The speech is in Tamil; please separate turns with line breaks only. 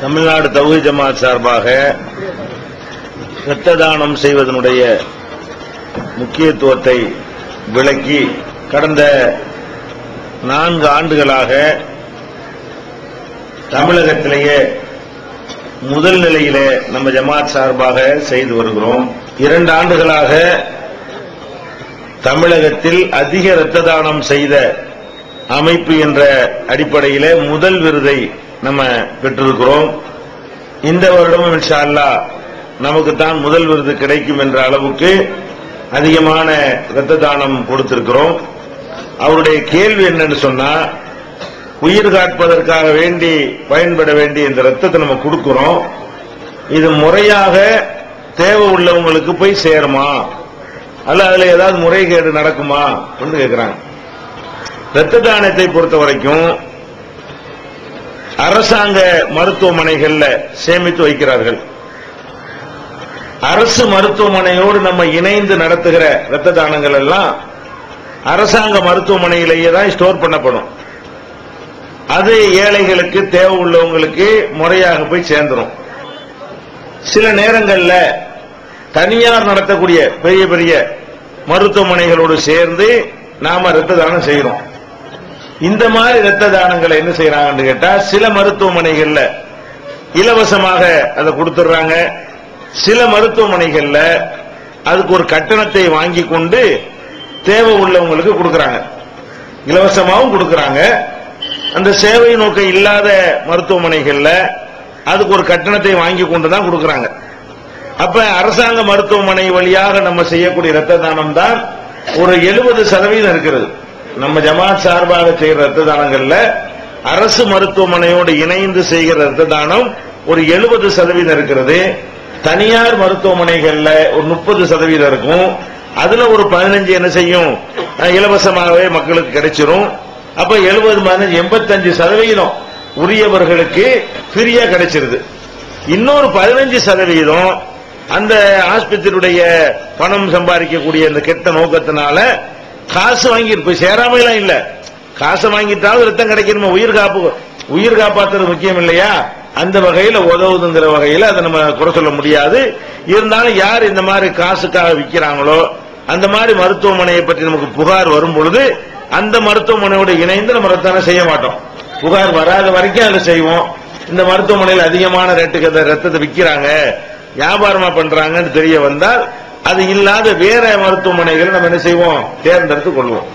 தமிழ்நாடு தௌஹி ஜமாத் சார்பாக இரத்த தானம் செய்வதனுடைய முக்கியத்துவத்தை விளக்கி கடந்த நான்கு ஆண்டுகளாக தமிழகத்திலேயே முதல் நிலையிலே நம்ம ஜமாத் சார்பாக செய்து வருகிறோம். இரண்டு ஆண்டுகளாக தமிழகத்தில் அதிக இரத்த தானம் செய்த அமைப்பு என்ற அடிப்படையில் முதல் விருதை நம்ம பெற்றிருக்கிறோம். இந்த வருடமும் இன்ஷா நமக்கு தான் முதல் விருது கிடைக்கும் என்ற அளவுக்கு அதிகமான இரத்த தானம் கொடுத்திருக்கிறோம். அவருடைய கேள்வி என்னன்னு சொன்னா உயிர் காட்பதற்காக வேண்டி பயன்பட வேண்டிய இந்த ரத்தத்தை நம்ம கொடுக்கிறோம். இது முறையாக தேவை உள்ளவங்களுக்கு போய் சேருமா? அல்ல அதுல ஏதாவது முறைகேடு நடக்குமா? அப்படின்னு கேட்கிறாங்க இரத்த தானத்தை பொறுத்த வரைக்கும் அரசாங்க மருத்துவமனைகள்ல சேமித்து வைக்கிறார்கள். அரசு மருத்துவமனையோடு நம்ம இணைந்து நடத்துகிற இரத்த தானங்கள் எல்லாம் அரசாங்க மருத்துவமனையிலேயே தான் ஸ்டோர் பண்ணப்படும். அது ஏழைகளுக்கு தேவை உள்ளவங்களுக்கு முறையாக போய் சேர்ந்துடும் சில நேரங்களில் தனியார் நடத்தக்கூடிய பெரிய பெரிய மருத்துவமனைகளோடு சேர்ந்து நாம இரத்த தானம் செய்கிறோம். இந்த மாதிரி ரத்த தானங்களை என்ன செய்யறாங்கன்னு கேட்டா சில மருத்துவமனைகள்ல இலவசமாக அதை கொடுத்துடுறாங்க சில மருத்துவமனைகள்ல அதுக்கு ஒரு கட்டணத்தை வாங்கி கொண்டு தேவை உள்ளவங்களுக்கு கொடுக்கறாங்க. இலவசமாகவும் கொடுக்கறாங்க. அந்த சேவை நோக்கம் இல்லாத மருத்துவமனைகள்ல அதுக்கு ஒரு கட்டணத்தை வாங்கி கொண்டு தான் கொடுக்கறாங்க. அப்ப அரசாங்க மருத்துவமனை வழியாக நம்ம செய்யக்கூடிய ரத்த தானம் தான் ஒரு எழுபது சதவீதம் இருக்கிறது. நம்ம ஜமாத் சார்பாக செய்கிற ரத்த தானங்கள்ல அரசு மருத்துவமனையோடு இணைந்து செய்கிற ரத்த தானம் ஒரு எழுபது சதவீதம் இருக்கிறது. தனியார் மருத்துவமனைகள்ல ஒரு முப்பது சதவீதம் இருக்கும். அதுல ஒரு பதினஞ்சு என்ன செய்யும்? இலவசமாகவே மக்களுக்கு கிடைச்சிரும். அப்ப எழுபது பதினஞ்சு எண்பத்தஞ்சு சதவீதம் உரியவர்களுக்கு ஃப்ரீயா கிடைச்சிருது. இன்னொரு பதினஞ்சு சதவீதம் அந்த ஆஸ்பத்திரியுடைய பணம் சம்பாதிக்கக்கூடிய அந்த கெட்ட நோக்கத்தினால காசு வாங்கிட்டு போய் சேராமையெல்லாம் இல்ல. காசை வாங்கிட்டாலும் ரத்தம் கிடைக்கணுமா? உயிர் காப்பு உயிர் காப்பாத்துறது முக்கியம் இல்லையா? அந்த வகையில உதவுதுங்கிற வகையில அதை நம்ம குறை சொல்ல முடியாது. இருந்தாலும் யார் இந்த மாதிரி காசுக்காக விற்கிறாங்களோ அந்த மாதிரி மருத்துவமனையை பற்றி நமக்கு புகார் வரும் பொழுது அந்த மருத்துவமனையோடு இணைந்து நம்ம ரத்தம் செய்ய மாட்டோம். புகார் வராத வரைக்கும் அதை செய்வோம். இந்த மருத்துவமனையில் அதிகமான ரேட்டுக்கு அந்த ரத்தத்தை விற்கிறாங்க. வியாபாரமா பண்றாங்கன்னு தெரிய வந்தால் அது இல்லாத வேற மருத்துவமனைகளை நம்ம என்ன செய்வோம் தேர்ந்தெடுத்து கொள்வோம்.